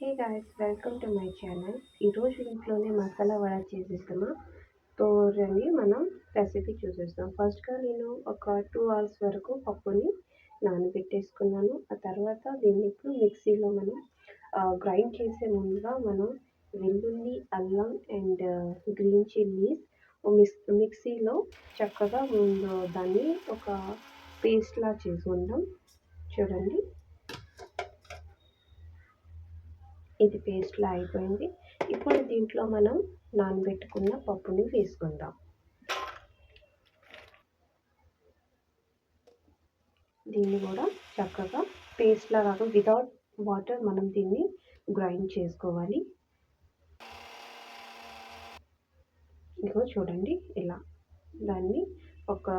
Hey guys welcome to my channel ఈరోజు ఇంట్లోనే మసాలా వడ చేసేస్తామా తో రండి మనం రెసిపీ చూసేస్తాం. ఫస్ట్గా నేను ఒక టూ అవర్స్ వరకు పప్పుని నానబెట్టేసుకున్నాను. ఆ తర్వాత దీన్ని ఇప్పుడు మిక్సీలో మనం గ్రైండ్ చేసే ముందుగా మనం వెల్లుల్లి అల్లం అండ్ గ్రీన్ చిల్లీస్ మిక్స్ మిక్సీలో చక్కగా ముందు దాన్ని ఒక పేస్ట్లా చేసుకుందాం. చూడండి. ఇది పేస్ట్లా అయిపోయింది. ఇప్పుడు దీంట్లో మనం నానబెట్టుకున్న పప్పుని వేసుకుందాం. దీన్ని కూడా చక్కగా పేస్ట్లా లాగా వితౌట్ వాటర్ మనం దీన్ని గ్రైండ్ చేసుకోవాలి. ఇదిగో చూడండి ఇలా దాన్ని ఒక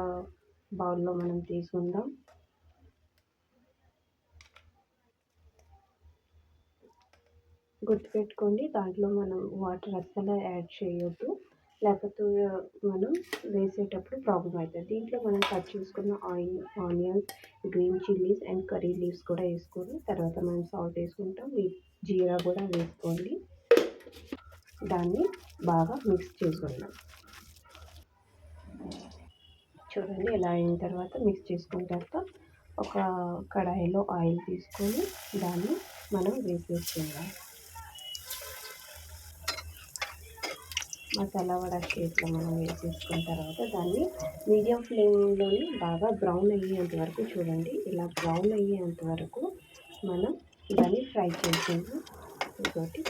బౌల్లో మనం తీసుకుందాం. గుర్తుపెట్టుకోండి దాంట్లో మనం వాటర్ అస్సలు యాడ్ చేయొద్దు. లేకపోతే మనం వేసేటప్పుడు ప్రాబ్లం అవుతుంది దీంట్లో మనం కట్ చేసుకున్న oil onions green chillies and curry leaves కూడా వేసుకొని తర్వాత మనం సాల్ట్ వేసుకుంటాం. జీరా కూడా వేసుకోండి. దాన్ని బాగా మిక్స్ చేసుకుందాం. చూడండి ఇలా అయిన తర్వాత మిక్స్ చేసుకున్న తర్వాత ఒక కడాయిలో ఆయిల్ తీసుకొని దాన్ని మనం వేసేసుకుందాం. మసాలా వడ షేప్లో మనం వేసేసుకున్న తర్వాత దాన్ని మీడియం ఫ్లేమ్లోని బాగా బ్రౌన్ అయ్యేంత వరకు చూడండి. ఇలా బ్రౌన్ అయ్యేంత వరకు మనం దాన్ని ఫ్రై చేసాము ఇంకోటి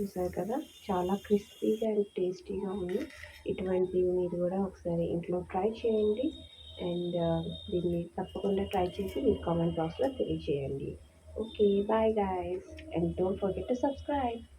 చూసారు కదా? చాలా క్రిస్పీగా అండ్ టేస్టీగా ఉంది. ఇటువంటి మీరు కూడా ఒకసారి ఇంట్లో ట్రై చేయండి. అండ్ దీన్ని తప్పకుండా ట్రై చేసి మీ కామెంట్ బాక్స్లో తెలియజేయండి. Okay bye guys. And don't forget to subscribe.